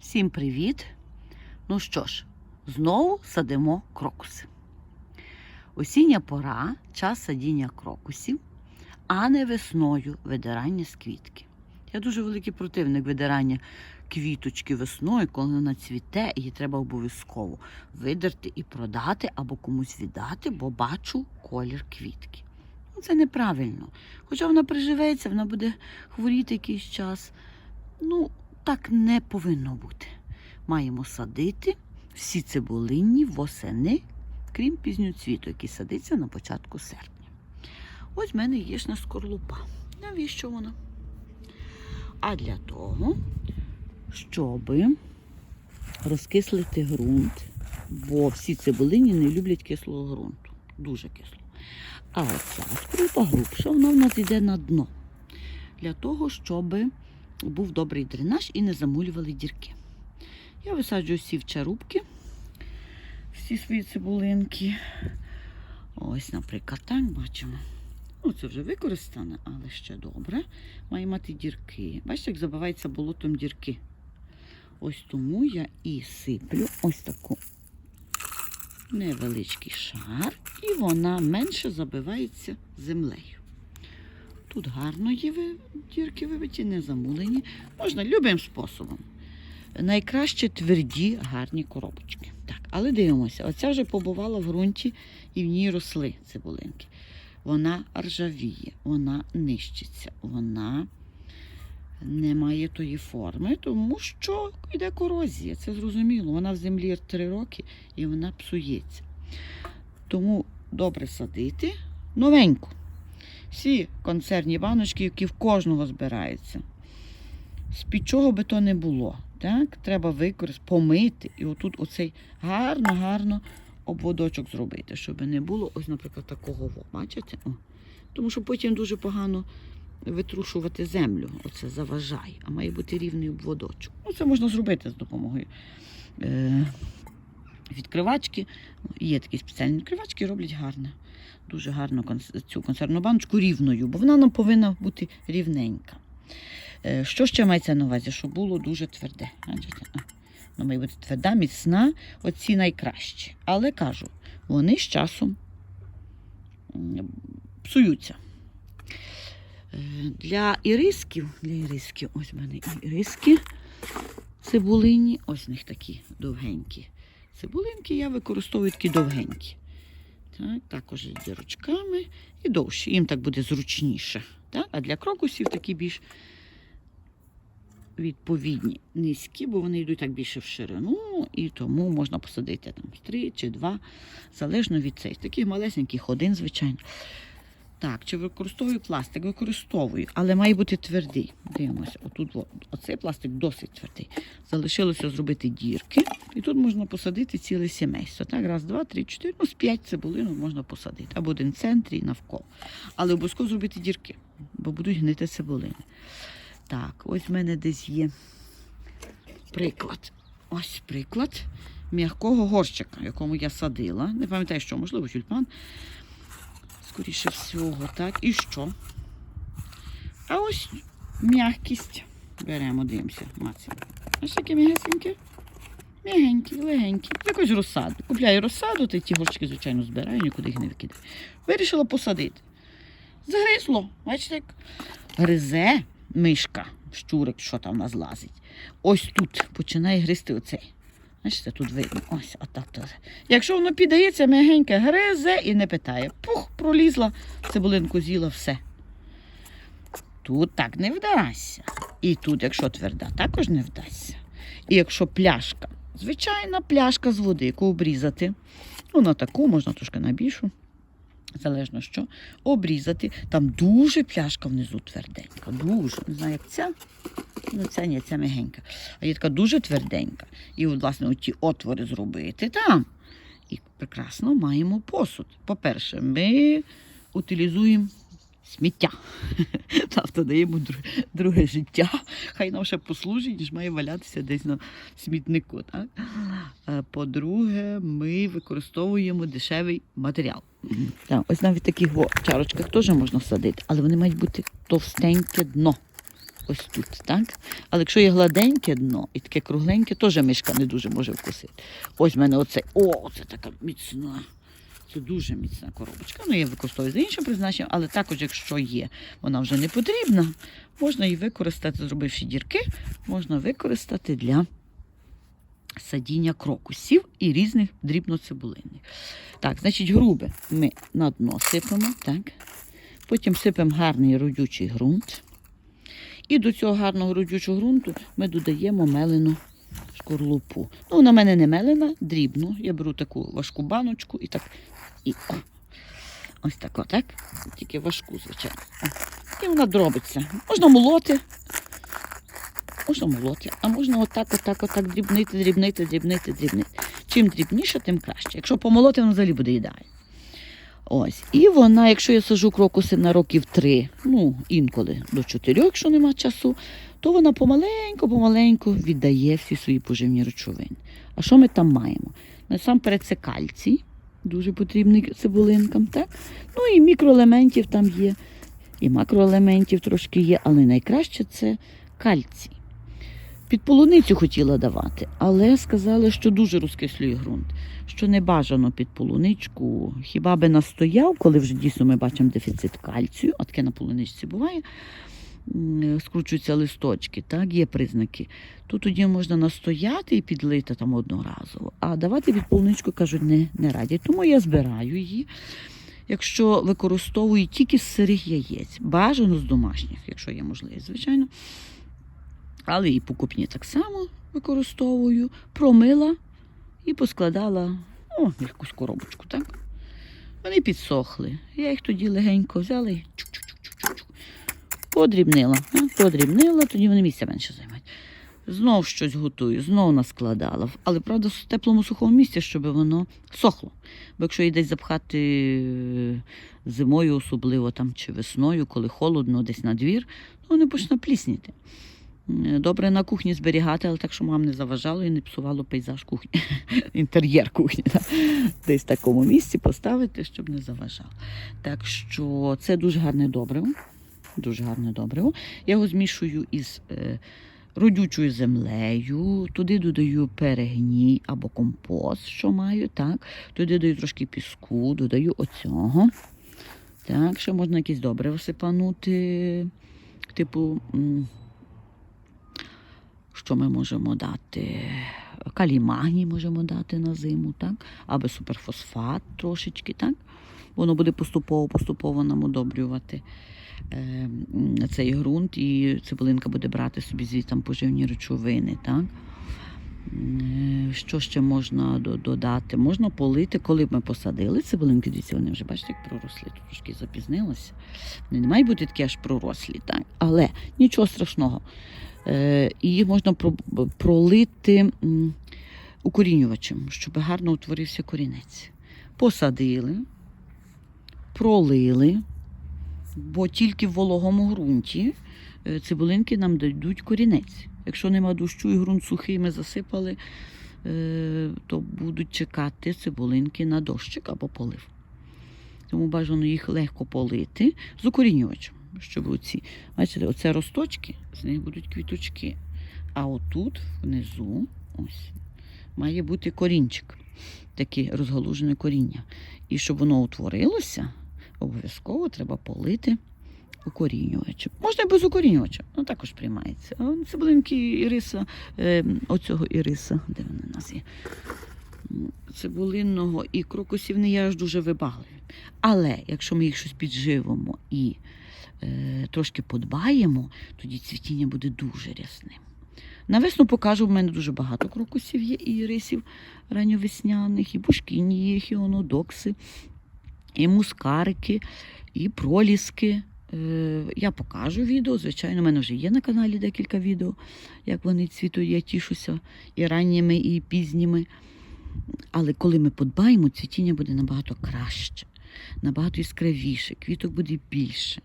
Всім привіт! Ну що ж, знову садимо крокуси. Осіння пора час садіння крокусів, а не весною видирання з квітки. Я дуже великий противник видирання квіточки весною, коли вона цвіте, її треба обов'язково видерти і продати або комусь віддати, бо бачу колір квітки. Ну, Це неправильно. Хоча вона приживеться, вона буде хворіти якийсь час. Ну, так не повинно бути. Маємо садити всі цибулинні восени, крім пізньоцвіту, який садиться на початку серпня. Ось в мене єшна скорлупа. Навіщо вона? А для того, щоб розкислити ґрунт, бо всі цибулині не люблять кислого ґрунту. Дуже кисло. А оця скорлупа грубша, вона в нас йде на дно. Для того, щоб був добрий дренаж і не замулювали дірки. Я висаджую всі в чарубки, всі свої цибулинки. Ось, наприклад, так бачимо. Ну, це вже використане, але ще добре. Має мати дірки. Бачите, як забивається болотом дірки. Ось тому я і сиплю ось таку невеличкий шар, і вона менше забивається землею. Тут гарно є дірки вибиті, не замулені. Можна любим способом. Найкраще тверді, гарні коробочки. Так, але дивимося, оця вже побувала в ґрунті і в ній росли цибулинки. Вона ржавіє, вона нищиться, вона не має тої форми, тому що йде корозія. Це зрозуміло. Вона в землі три роки і вона псується. Тому добре садити новеньку всі консервні баночки, які в кожного збираються. З-під чого би то не було. Так? Треба використати, помити і отут оцей гарно-гарно обводочок зробити, щоб не було, ось, наприклад, такого. Бачите? О. Тому що потім дуже погано витрушувати землю. Оце заважає, а має бути рівний обводочок. Ну, це можна зробити з допомогою е- відкривачки. Є такі спеціальні відкривачки, роблять гарно дуже гарно цю консервну баночку рівною, бо вона нам повинна бути рівненька. Е, Що ще мається на увазі? Щоб було дуже тверде. Вона має бути тверда, міцна, оці найкращі. Але кажу, вони з часом псуються. Е, Для ірисків, для ірисків, ось в мене іриски цибулині, ось в них такі довгенькі. Цибулинки я використовую такі довгенькі. Так, також з дірочками і довші. Їм так буде зручніше. Так? А для крокусів такі більш відповідні, низькі, бо вони йдуть так більше в ширину, і тому можна посадити там три чи два, залежно від цих. Таких малесеньких один, звичайно. Так, чи використовую пластик? Використовую, але має бути твердий. Дивимося, отут оцей пластик досить твердий. Залишилося зробити дірки, і тут можна посадити ціле сімейство. Так, раз, два, три, чотири, ну з п'ять цибулинок можна посадити. Або один в центрі навколо. Але обов'язково зробити дірки, бо будуть гнити цибулини. Так, ось в мене десь є приклад. Ось приклад м'якого горщика, якому я садила. Не пам'ятаю, що, можливо, тюльпан. Скоріше всього, так. І що? А ось м'якість. Беремо, дивимося, мацаємо. Ось таке м'ягесеньке. М'ягенькі, легенькі. Якось розсаду. Купляю розсаду, та ті горщики, звичайно, збираю, нікуди їх не викидаю. Вирішила посадити. Загризло. Бачите, як гризе мишка, щурик, що там в нас лазить. Ось тут починає гризти оцей. Бачите, тут видно. Ось, отак. то. Якщо воно піддається, м'ягеньке гризе і не питає. Пух, пролізла, цибулинку з'їла, все. Тут так не вдасться. І тут, якщо тверда, також не вдасться. І якщо пляшка, звичайна пляшка з води, яку обрізати, ну на таку, можна трошки на більшу, залежно що, обрізати. Там дуже пляшка внизу тверденька, дуже. Не знаю, як ця. Ну, ця ні, ця мягенька. А є така дуже тверденька. І, власне, оті отвори зробити там. І прекрасно маємо посуд. По-перше, ми утилізуємо сміття. Тобто даємо друге, життя. Хай нам ще послужить, ніж має валятися десь на смітнику. Е, По-друге, ми використовуємо дешевий матеріал. Так, ось навіть в таких во чарочках теж можна садити, але вони мають бути товстеньке дно. ось тут, так? Але якщо є гладеньке дно і таке кругленьке, теж мишка не дуже може вкусити. Ось в мене оце. О, це така міцна. Це дуже міцна коробочка. Ну, я використовую за іншим призначенням, але також, якщо є, вона вже не потрібна, можна її використати, зробивши дірки, можна використати для садіння крокусів і різних дрібноцибулинних. Так, значить, грубе ми на дно сипемо, так. Потім сипемо гарний родючий ґрунт. І до цього гарного родючого ґрунту ми додаємо мелену шкорлупу. Ну, вона в мене не мелена, дрібну. Я беру таку важку баночку і так. І, о, ось так, отак. Тільки важку, звичайно. І вона дробиться. Можна молоти. Можна молоти, а можна отак, отак, отак дрібнити, дрібнити, дрібнити, дрібнити. Чим дрібніше, тим краще. Якщо помолоти, воно взагалі буде ідеально. Ось. І вона, якщо я сажу крокуси на років три, ну інколи до чотирьох, якщо нема часу, то вона помаленьку-помаленьку віддає всі свої поживні речовини. А що ми там маємо? Насамперед це кальцій, дуже потрібний цибулинкам, так? Ну і мікроелементів там є, і макроелементів трошки є, але найкраще це кальцій. Під полуницю хотіла давати, але сказали, що дуже розкислює ґрунт, що не бажано під полуничку. Хіба би настояв, коли вже дійсно ми бачимо дефіцит кальцію, а таке на полуничці буває, скручуються листочки, так, є признаки. То тоді можна настояти і підлити там одноразово. А давати під полуничку, кажуть, не, не радять. Тому я збираю її. Якщо використовую тільки з сирих яєць, бажано з домашніх, якщо є можливість, звичайно. Але і покупні так само використовую. Промила і поскладала о, якусь коробочку, так? Вони підсохли. Я їх тоді легенько взяла і чук-чук-чук-чук-чук. Подрібнила. а, Подрібнила, тоді вони місця менше займають. Знов щось готую, знов наскладала. Але правда в теплому сухому місці, щоб воно сохло. Бо якщо її десь запхати е, зимою, особливо там чи весною, коли холодно, десь на двір, то вони почне плісніти. Е, Добре на кухні зберігати, але так, щоб вам не заважало і не псувало пейзаж кухні, інтер'єр кухні. так. Десь в такому місці поставити, щоб не заважало. Так що це дуже гарне добриво. Дуже гарне добриво. Я його змішую із е, родючою землею, туди додаю перегній або компост, що маю. так. Туди додаю трошки піску, додаю оцього. Так, ще можна якісь добре сипанути, типу. Що ми можемо дати? Калій магній можемо дати на зиму, так? або суперфосфат трошечки, так? Воно буде поступово-поступово нам удобрювати е, цей ґрунт, і цибулинка буде брати собі звідти поживні речовини. Так? Е, Що ще можна додати? Можна полити, коли б ми посадили цибулинки, дивіться, вони вже бачите, як проросли, трошки запізнилося. Вони не мають бути такі аж пророслі, так? але нічого страшного. Е, і їх можна пролити укорінювачем, щоб гарно утворився корінець. Посадили, пролили, бо тільки в вологому ґрунті е, цибулинки нам дадуть корінець. Якщо нема дощу і ґрунт сухий, ми засипали, е, то будуть чекати цибулинки на дощик або полив. Тому бажано їх легко полити з укорінювачем, щоб оці, бачите, оце росточки, з них будуть квіточки. А отут, внизу, ось, має бути корінчик, таке розгалужене коріння. І щоб воно утворилося, обов'язково треба полити укорінювачем. Можна і без укорінювача, ну також приймається. А Цибулинки іриса, е, оцього іриса, де вони у нас є? Цибулинного і крокусів не є аж дуже вибагливі. Але якщо ми їх щось підживимо і трошки подбаємо, тоді цвітіння буде дуже рясним. Навесну покажу, в мене дуже багато крокусів є, і ірисів ранньовесняних, і бушкіні, і хіонодокси, і мускарики, і проліски. Е, Я покажу відео. Звичайно, у мене вже є на каналі декілька відео, як вони цвітуть. Я тішуся і ранніми, і пізніми. Але коли ми подбаємо, цвітіння буде набагато краще, набагато яскравіше, квіток буде більше.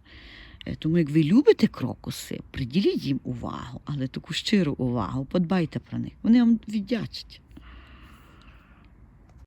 Е, Тому як ви любите крокуси, приділіть їм увагу, але таку щиру увагу, подбайте про них. Вони вам віддячать.